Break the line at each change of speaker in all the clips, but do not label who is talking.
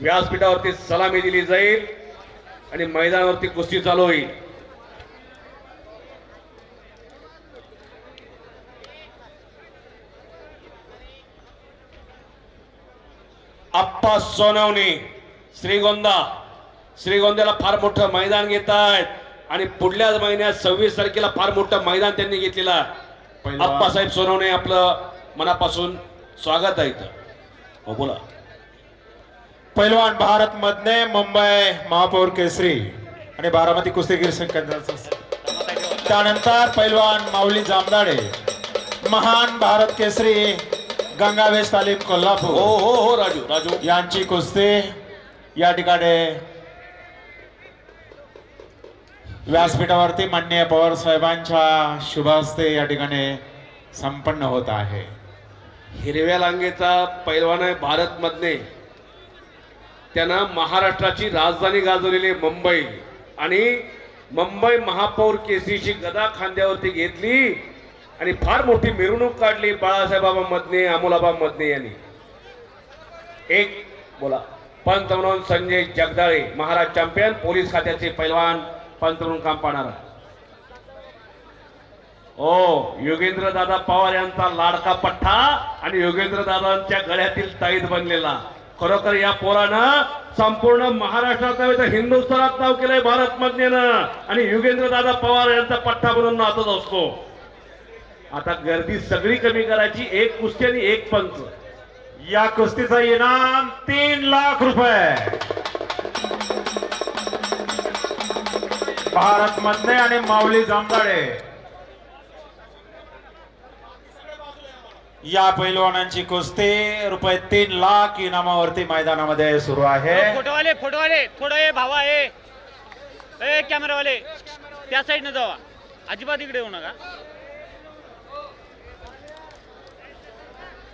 व्यासपीठावरती सलामी दिली जाईल आणि मैदानावरती कुस्ती चालू होईल. आप्पा सोनवणे श्रीगोंदा. श्रीगोंद्याला फार मोठं मैदान घेत आहेत आणि पुढल्याच महिन्यात सव्वीस तारखेला फार मोठं मैदान त्यांनी घेतलेलं आप्पासाहेब सोनवणे आपलं मनापासून स्वागत आहे इथं. हो बोला.
पैलवान भारत मधने मुंबई महापौर केसरी आणि बारामती कुस्तीगीर संघटनाचा त्यानंतर पैलवान माऊली जामदाडे महान भारत केसरी गंगावेश तालीम
हो
कोल्हापूर.
हो हो राजू राजू.
यांची कुस्ती या ठिकाणी व्यासपीठावरती माननीय पवार साहेबांच्या शुभ हस्ते या ठिकाणी संपन्न होत आहे.
हिरव्या लांगेचा पैलवान आहे भारत मधने. त्यांना महाराष्ट्राची राजधानी गाजवलेली मुंबई. आणि मुंबई महापौर केसरीची गदा खांद्यावरती घेतली आणि फार मोठी मिरवणूक काढली बाळासाहेबाबा मदने अमोलाबा मदने यांनी. एक बोला पंतप्रधान संजय जगदाळे महाराज चॅम्पियन पोलीस खात्याचे पैलवान पंतप्रधान काम पाहणार. ओ योगेंद्र दादा पवार यांचा लाडका पठ्ठा आणि योगेंद्र दादांच्या गळ्यातील ताईद बनलेला. खरोखर या पोरानं संपूर्ण महाराष्ट्रात नव्हे तर हिंदुस्थानात नाव केलंय भारत मधनेनं आणि युगेंद्र दादा पवार यांचा पठ्ठा म्हणून नाचत असतो. आता गर्दी सगळी कमी करायची एक कुस्ती आणि एक पंच.
या कुस्तीचा इनाम तीन लाख रुपये. भारत मधने आणि माऊली जामदाडे या पैलवानांची कुस्ती रुपये तीन लाख इनामावरती मैदानामध्ये सुरू आहे.
फोटोवाले फोटोवाले थोडं ये भावा ए कॅमेरावाले त्या साईडनं जावा. अजिबात इकडे येऊ नका.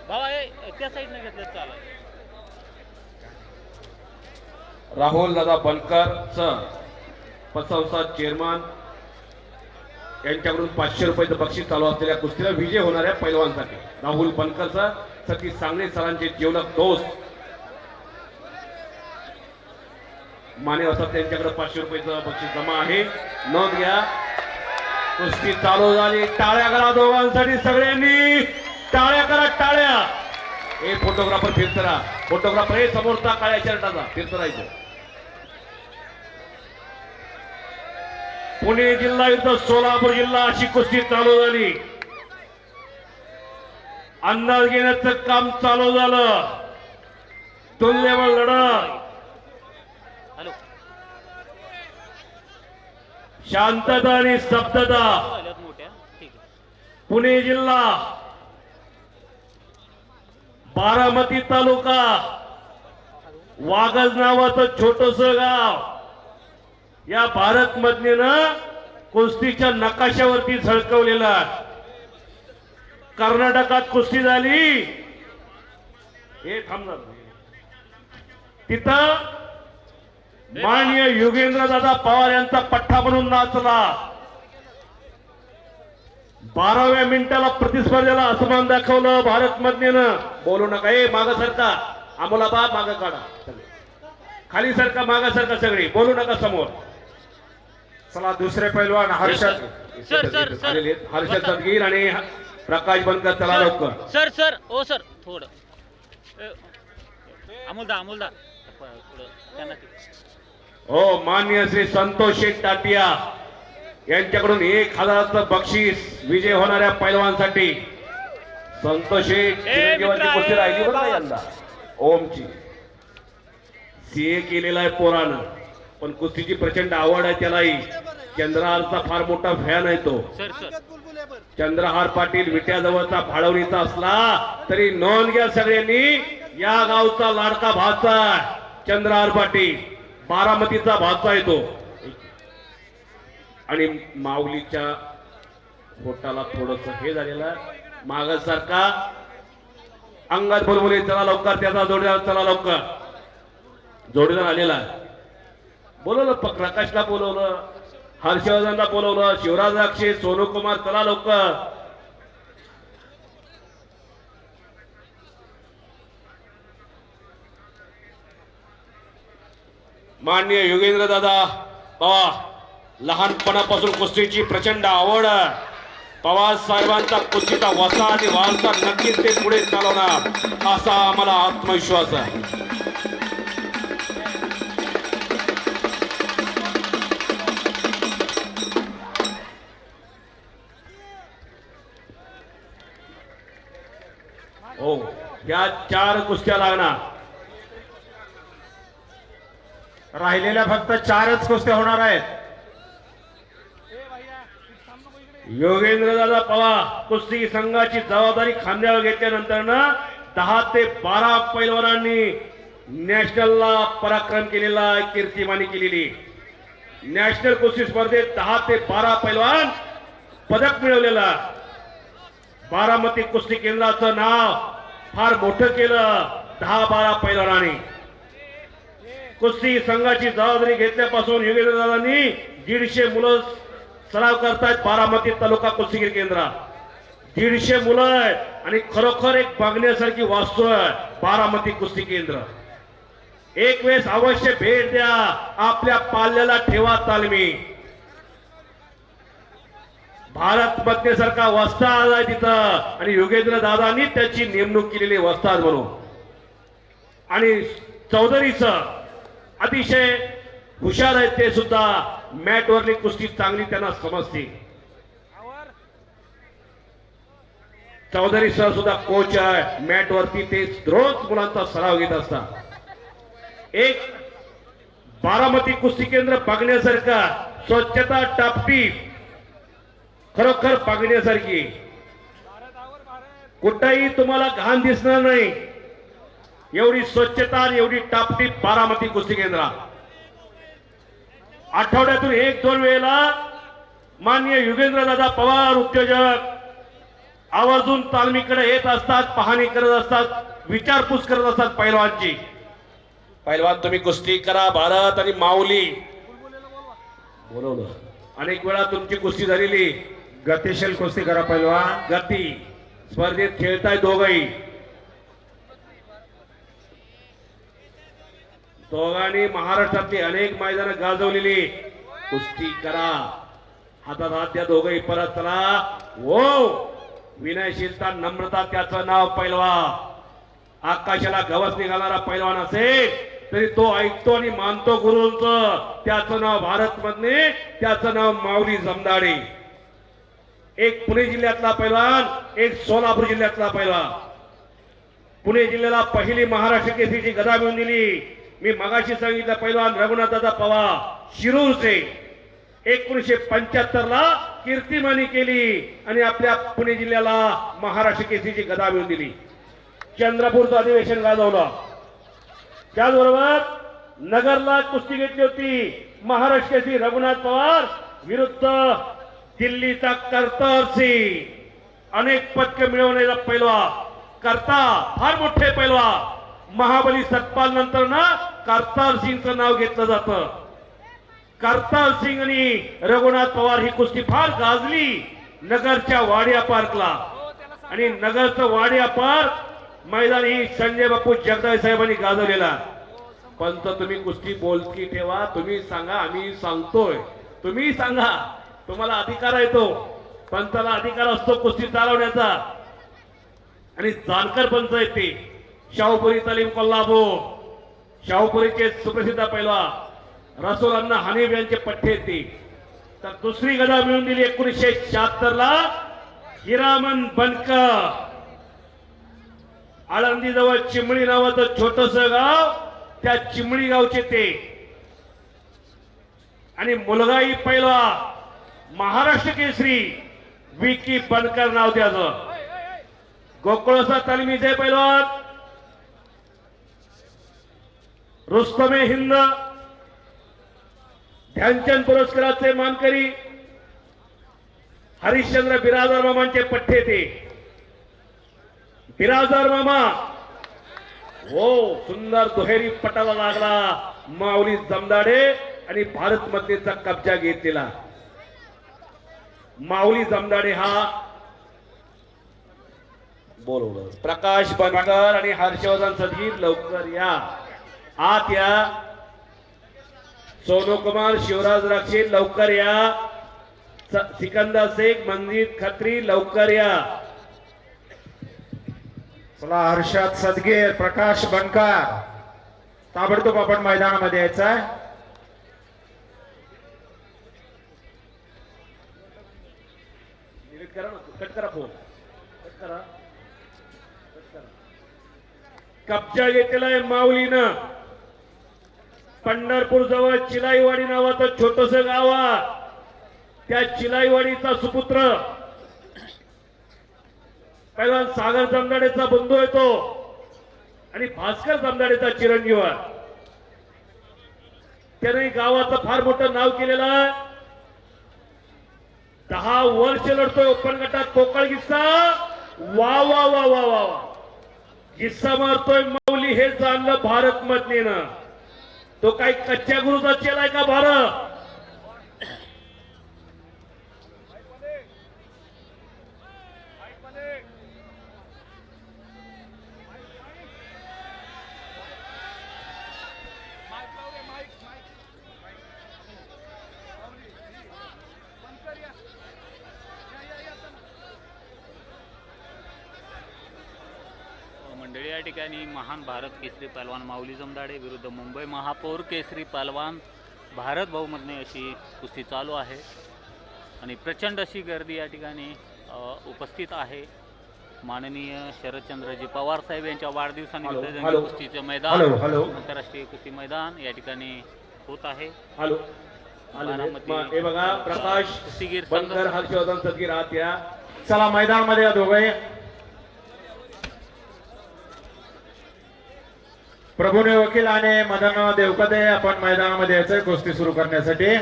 भावा ए त्या साईडनं घेतलं चालेल.
राहुल दादा बनकर सर पतसंस्था चेअरमन यांच्याकडून पाचशे रुपयाचं बक्षीस चालू असलेल्या कुस्तीला विजय होणाऱ्या पैलवानसाठी. राहुल बनकर सतीश सांगणे सरांचे जीवलक दोस्त. माने असतात त्यांच्याकडे पाचशे रुपयाचं बक्षीस जमा आहे. नोंद घ्या कुस्ती चालू झाली. टाळ्या करा दोघांसाठी सगळ्यांनी. टाळ्या करा टाळ्या. हे फोटोग्राफर फिरत राहा. फोटोग्राफर हे समोरचा काळ्या शर्टाचा. फिरत पुणे जिल्हा युद्ध सोलापूर जिल्हा अशी कुस्ती चालू झाली. अंदाज घेण्याचं काम चालू झालं. तुल्यबळ लढत.
हॅलो.
शांतता आणि स्तब्धता. पुणे जिल्हा. बारामती तालुका. वागज नावाचं छोटस गाव. या भारत मधनेनं कुस्तीच्या नकाशावरती झळकवलेला कर्नाटकात कुस्ती झाली. हे थांबणार तिथं माननीय योगेंद्र दादा पवार यांचा पठ्ठा म्हणून नाचला. बाराव्या मिनिटाला प्रतिस्पर्धेला असमान दाखवलं भारत मधनेनं. बोलू नका. ए माग सरका. आम्हाला बा माग काढा. खाली सरका माग सरका सगळी. बोलू नका समोर.
चला दुसरे पैलवान हर्षद.
Sir, sir, sir.
आलेले आहेत. हर्षद सदगीर आणि प्रकाश बनकर चला लवकर.
Sir sir. ओ सर थोडं. अमोलदा अमोलदा. थोडं त्यांना ते-
हो मान्य श्री संतोष शेठ टाटिया यांच्याकडून एक हजाराचं बक्षीस विजय होणाऱ्या पैलवानसाठी. संतोष शेठ चिरंजीवाची
मित्रा,
कुस्ती राहिली बरं का
ए,
यंदा. ओमची. सीए केलेला आहे पोरानं. पण कुस्तीची प्रचंड आवड आहे त्यालाही. चंद्रहारचा फार मोठा फॅन आहे तो.
Sir sir.
चंद्रहार पाटील विट्याजवळचा भाळवणीचा असला तरी नोंद घ्या सगळ्यांनी. या गावचा लाडका भाचा चंद्रहार पाटील बारामतीचा भाचा येतो आणि माऊलीच्या पोटाला थोडस हे झालेलं माग सारखा अंगात बोलबोले चला लवकर त्याचा जोडीदार चला लवकर. जोडीदार आलेला आहे. बोलवलं प- प्रकाशला बोलवलं. हर्षवर्धनला बोलवलं शिवराज अक्षय सोनू कुमार चला लोक माननीय योगेंद्र दादा पवार लहानपणापासून कुस्तीची प्रचंड आवड. पवार साहेबांचा कुस्तीचा वसा आणि वारसा नक्कीच ते पुढे चालवणार असा आम्हाला आत्मविश्वास आहे. हो या चार कुस्त्या लागणार.
राहिलेल्या फक्त चारच कुस्त्या होणार आहेत.
योगेंद्र दादा पवार कुस्ती संघाची जबाबदारी खांद्यावर घेतल्यानंतर ना दहा ते बारा पैलवानांनी नॅशनलला पराक्रम केलेला कीर्तिमानी केलेली. नॅशनल कुस्ती स्पर्धेत दहा ते बारा पैलवान पदक मिळवलेला बारामती कुस्ती केंद्राचं नाव फार मोठं केलं. दहा बारा पैलवानांनी कुस्ती संघाची जबाबदारी घेतल्यापासून योगेंद्रदादांनी दीडशे मुलं सराव करतायत बारामती तालुका कुस्तीगीर केंद्रात दीडशे मुलं आहे आणि खरोखर एक बघण्यासारखी वास्तू आहे बारामती कुस्ती केंद्र. एक वेळेस अवश्य भेट द्या. आपल्या पाल्याला ठेवा तालमी. भारत वस्ता आला आहे तिथं. आणि योगेंद्र दादांनी त्याची नेमणूक केलेली वस्ताद म्हणून. आणि चौधरीच अतिशय हुशार आहेत ते सुद्धा. मॅटवरली कुस्ती चांगली त्यांना समजते. चौधरी सर सुद्धा कोच आहे. मॅटवरती ते रोज मुलांचा सराव घेत असतात. एक बारामती कुस्ती केंद्र बघण्यासारखा स्वच्छता टापटीप खरोखर बघण्यासारखी कुठंही तुम्हाला घाण दिसणार नाही. एवढी स्वच्छता आणि एवढी टापटीप बारामती कुस्ती केंद्रात आठवड्यातून एक दोन वेळेला माननीय युगेंद्र दादा पवार उद्योजक आवर्जून तालमीकडे येत असतात पाहणी करत असतात विचारपूस करत असतात पैलवानची. पैलवान तुम्ही कुस्ती करा भारत आणि माऊली. बोलवलं अनेक वेळा तुमची कुस्ती झालेली.
गतिशील कुस्ती करा पैलवान
गती. स्पर्धेत खेळताय दोघही. दोघांनी महाराष्ट्रातली अनेक मैदानं गाजवलेली. कुस्ती करा. हातात हात त्या दोघही. परत चला. हो. विनयशीलता नम्रता त्याचं नाव पैलवा. आकाशाला गवस निघालणारा पैलवान असेल तरी तो ऐकतो आणि मानतो गुरुंच. त्याचं नाव भारत मधने त्याचं नाव माऊली जमदाडे. एक पुणे जिल्ह्यातला पैलवान एक सोलापूर जिल्ह्यातला पैलवान. पुणे जिल्ह्याला पहिली महाराष्ट्र केसरीची गदा मिळून दिली. मी मगाशी सांगितलं पैलवान रघुनाथाचा पवार शिरूरचे. एकोणीशे पंच्याहत्तर ला कीर्तिमानी केली आणि आपल्या पुणे जिल्ह्याला महाराष्ट्र केसरीची गदा मिळून दिली. चंद्रपूरचं अधिवेशन गाजवलं. त्याचबरोबर नगरला कुस्ती घेतली होती. महाराष्ट्र केसरी रघुनाथ पवार विरुद्ध दिल्लीचा करतार सिंग. अनेक पदक मिळवलेला पैलवा करता फार मोठे पैलवा महाबली सतपाल नंतर ना करतार सिंगचं नाव घेतलं जातं. करतार सिंग आणि रघुनाथ पवार ही कुस्ती फार गाजली नगरच्या वाडिया पार्कला. आणि नगरचं वाडिया पार्क मैदान ही संजय बापू जगदाय साहेबांनी गाजवलेला तर तुम्ही कुस्ती बोलकी ठेवा तुम्ही सांगा आम्ही सांगतोय. तुम्ही सांगा. तुम्हाला अधिकार आहे तो पंचाला अधिकार असतो कुस्ती चालवण्याचा. आणि जानकर पंच आहेत ते. शाहूपुरी तालीम कोल्हापूर. शाहूपुरीचे सुप्रसिद्ध पहिला रसूल अण्णा हनीफ यांचे पठ्ठे ते. तर दुसरी गदा मिळून दिली एकोणीसशे शहात्तर ला हिरामन बनकर. आळंदी जवळ चिमणी नावाचं छोटस गाव त्या चिमणी गावचे ते. आणि मुलगाई पहिला महाराष्ट्र केसरी विकी बनकर नाव त्याचं गोकुळसा तालमीचे पैलवान. रुस्तमे हिंद. ध्यानचंद पुरस्काराचे मानकरी. हरिश्चंद्र बिराजदार मामांचे पठ्ठे ते. बिराजदार मामा. हो सुंदर दुहेरी पटाला लागला. माऊली जमदाडे आणि भारत मध्येचा कब्जा घेतलेला. माऊली जमदाडे हा. बोलवलं प्रकाश बनकर आणि हर्षवर्धन सदगीर लवकर या. आत या. सोनू कुमार शिवराज राक्षे लवकर या. सिकंदर शेख मंजित खत्री लवकर या.
चला हर्षद सदगीर प्रकाश बनकर. ताबडतोब आपण मैदानामध्ये यायचं आहे
डिलीट करा ना कट करा फोन. कट करा. कट करा. कब्जा घेतलाय माऊलीनं. पंढरपूर जवळ चिलाईवाडी नावाचं छोटस गाव त्या चिलाईवाडीचा सुपुत्र. पहिला सागर जमदाडेचा बंधू येतो आणि भास्कर जमदाडेचा चिरंजीव त्याने गावाचं फार मोठं नाव केलेलं आहे. दहा वर्ष लढतोय ओपन गटात पोकळ गिस्सा वा वा वा वा वा वा. गिस्सा मारतोय माऊली हे जाणलं भारत मधनेनं तो काही कच्च्या गुरुचा चेलाय का भारत
मंडळी या ठिकाणी महान भारत केसरी पहलवान माऊली जमदाडे विरुद्ध मुंबई महापौर केसरी पहलवान भारत बहुमतने अशी कुस्ती चालू आहे आणि प्रचंड अशी गर्दी या ठिकाणी उपस्थित आहे माननीय शरदचंद्रजी पवार साहेब यांच्या वाढदिवसानिमित्त. कुस्तीचं मैदान. आंतरराष्ट्रीय कुस्ती मैदान या ठिकाणी होत आहे
हे बघा प्रकाश
कुस्तीगीर संघ.
चला मैदानामध्ये या दोघे प्रभूने वकील आणि मदन देवकदे आपण मैदानामध्ये यायचंय. कुस्ती सुरू करण्यासाठी.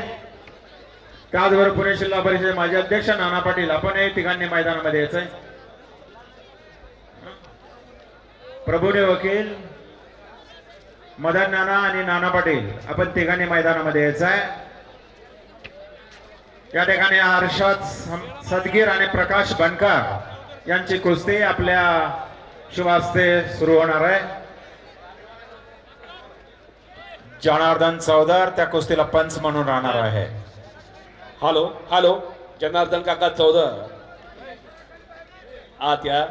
त्याचबरोबर पुणे जिल्हा परिषद माजी अध्यक्ष नाना पाटील आपण हे तिघांनी मैदानामध्ये यायचंय. प्रभूने वकील मदन नाना आणि नाना पाटील आपण तिघांनी मैदानामध्ये यायचं आहे या ठिकाणी हर्षद सदगीर आणि प्रकाश बनकर यांची कुस्ती आपल्या शुभास्ते सुरू होणार आहे. जनार्दन चौदर त्या कुस्तीला पंच म्हणून राहणार आहे.
हॅलो हॅलो जनार्दन काका चौधर. आत या.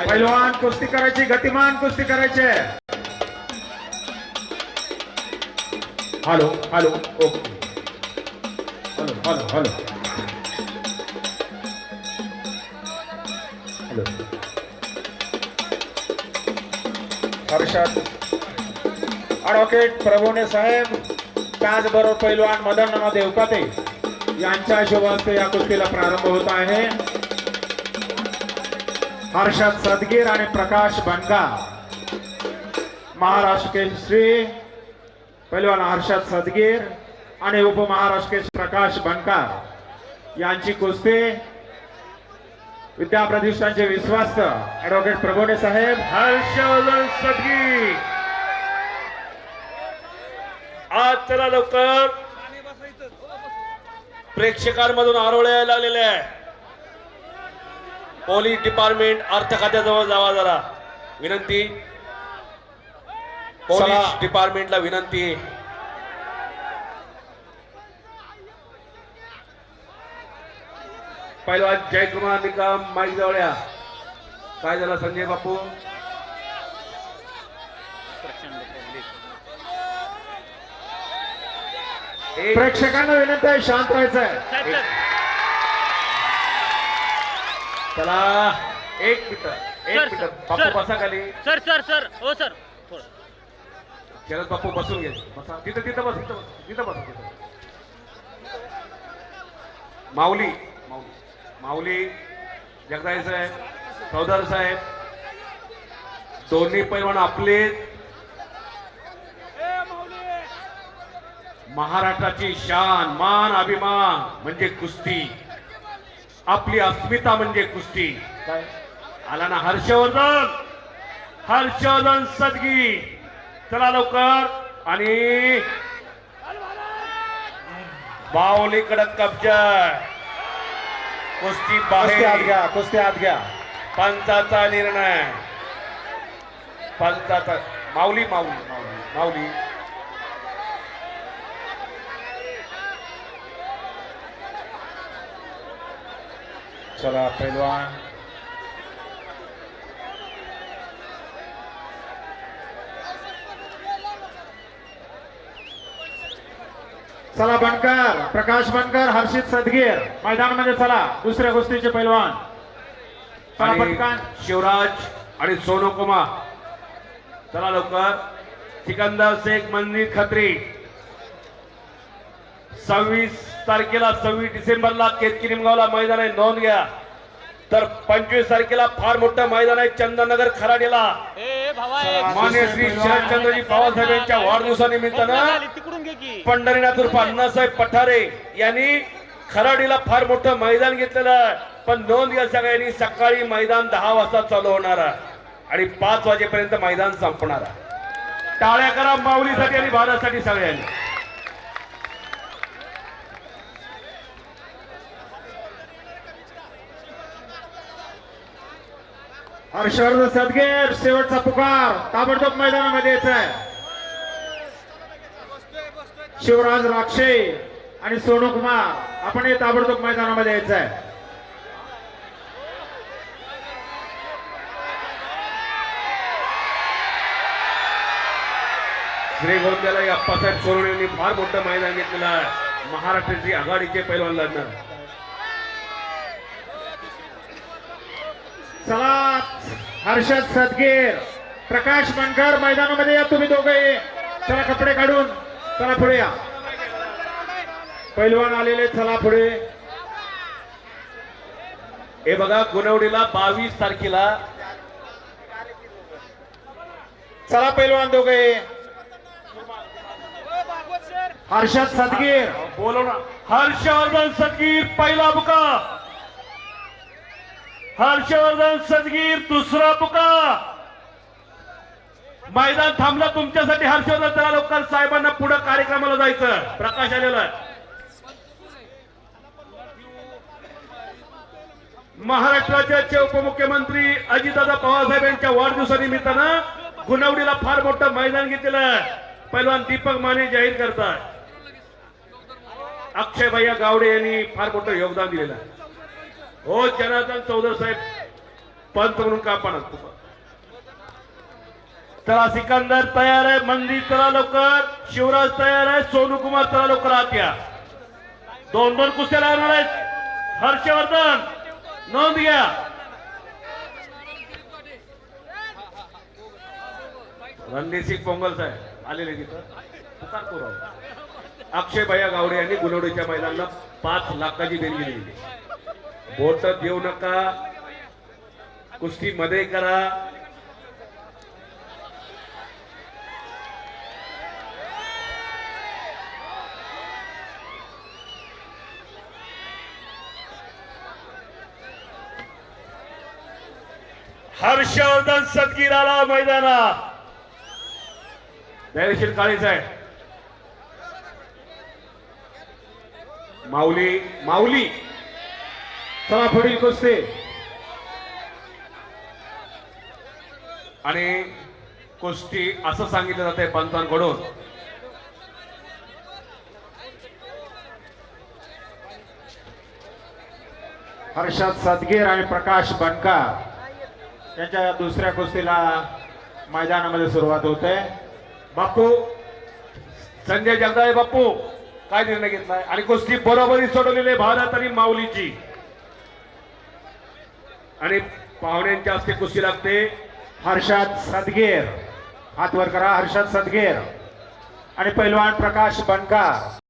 पैलवान कुस्ती करायची गतिमान कुस्ती करायची. Hello hello okay. Hello hello hello. Harshad advocate Prabhune साहेब त्याचबरोबर पैलवान मदन नमा देवकाते यांच्या हिशोबाने या कुस्तीला प्रारंभ होत आहे. हर्षद सदगीर आणि प्रकाश बनका महाराष्ट्र केसरी पैलवान हर्षद सदगीर आणि उपमहाराष्ट्र केसरी प्रकाश बनका यांची कुस्ती विद्या प्रतिष्ठानचे विश्वास्त ऍडव्होकेट प्रभोणे साहेब.
हर्षवर्धन सदगीर आज चला लवकर. प्रेक्षकांमधून आरोळे यायला लागलेले आहे पोलीस डिपार्टमेंट अर्थ खात्याजवळ जावा जरा. विनंती. पोलीस. डिपार्टमेंटला विनंती. पहिला जयकुमार निकम माईक जवळ या काय झालं संजय बापू?
प्रेक्षकांना विनंती आहे शांत राहायचं आहे.
चला एक मिनिट एक मिनिट. बापू. बसा खाली.
Sir sir sir. हो सर.
शरद बापू बसून घे. बसा. तिथं तिथं बस तिथं बस तिथं बस. तिथं माऊली. माऊली जगदाय साहेब चौधर साहेब दोन्ही पैलवान आपले. महाराष्ट्राची शान मान अभिमान म्हणजे कुस्ती. आपली अस्मिता म्हणजे कुस्ती. काय? आला ना हर्षवर्धन. हर्षवर्धन सदगी. चला लवकर. आणि बावली कडक कब्जा. कुस्ती
कुस्ती आत
बाहेर
घ्या कुस्ती आत घ्या.
पंचाचा निर्णय. पंचाचा माऊली माऊली माऊली माऊली.
चला पैलवान. चला बनकर प्रकाश बनकर हर्षित सदगीर. मैदानामध्ये चला दुसऱ्या गोष्टीचे पैलवान. पटकन.
शिवराज आणि सोनू कुमार. चला लवकर. सिकंदर शेख मंदिर खत्री. सव्वीस तारखेला सव्वीस डिसेंबरला केतकी निमगावला मैदान आहे नोंद घ्या. तर पंचवीस तारखेला फार मोठं मैदान आहे चंदननगर खराडीला. मान्य श्री शरदचंद्रजी पवारसाहेब यांच्या वाढदिवसानिमित्तानं
तिकडून घे की.
पंढरीनाथ उर्फ अण्णासाहेब पठारे यांनी खराडीला फार मोठं मैदान घेतलेलं आहे. पण नोंद घ्या सगळ्यांनी सकाळी मैदान दहा वाजता चालू होणार आहे. आणि पाच वाजेपर्यंत मैदान संपणार आहे. टाळ्या करा माऊलीसाठी आणि भारतासाठी सगळ्यांनी.
हर्षवर्धन सदगीर शेवटचा पुकार ताबडतोब मैदानामध्ये यायचा आहे शिवराज राक्षे आणि सोनू कुमार आपण हे ताबडतोब मैदानामध्ये यायचं आहे
श्रीगोंद्याला अप्पासाहेब सोनवणे यांनी फार मोठं मैदान घेतलेलं आहे. महाराष्ट्राची आघाडीचे पैलवान लढणार.
चला हर्षद सदगीर प्रकाश बनकर मैदानामध्ये या तुम्ही दोघे चला कपडे काढून चला पुढे या. पैलवान आलेले चला पुढे.
हे बघा गुणवडीला बावीस तारखेला.
चला पैलवान दोघे हर्षद सदगीर.
बोलो ना हर्षवर्धन सदगीर पहिला बुका. हर्षवर्धन सदगीर दुसरा पुका मैदान थांबलं तुमच्यासाठी हर्षवर्धन चला लवकर. साहेबांना पुढे कार्यक्रमाला जायचं. प्रकाश आलेला महाराष्ट्राचे उपमुख्यमंत्री अजितदादा पवारसाहेब यांच्या वाढदिवसानिमित्तानं गुणवडीला फार मोठं मैदान घेतलेलं आहे. पैलवान दीपक माने जाहीर करतात अक्षय भैया गावडे यांनी फार मोठं योगदान दिलेलं आहे. हो जनार्दन चौधरी साहेब पंत म्हणून का पण चला सिकंदर तयार आहे मंदिर चला लवकर शिवराज तयार आहे सोनू कुमार चला लवकर आत या. दोन दोन कुस्त्या लागणार आहेत. हर्षवर्धन नोंद घ्या. रणधीर सिंग पोंगल साहेब आलेले तिथं. अक्षय भैया गावडे यांनी गुलवडीच्या महिलांना पाच लाखाची देणगी दिली. बोट देऊ नका. कुस्ती मध्ये करा. हर्षवर्धन सदगीर आला मैदानात. धैर्यशील काळीच आहे. माऊली माऊली.
चला पुढील कुस्ती.
आणि कुस्ती असं सांगितलं जाते पंतांकडून
हर्षद सदगीर आणि प्रकाश बनकर यांच्या दुसऱ्या कुस्तीला मैदानामध्ये सुरुवात होते.
बापू संजय जगदाळे बापू काय निर्णय घेतलाय? आणि कुस्ती बरोबरी सोडवलेली आहे भारत आणि माऊलीची आणि पाहुण्यांच्या हस्ते कुस्ती लागते.
हर्षद सदगीर. हातवर करा हर्षद सदगीर. आणि पैलवान प्रकाश बनकार.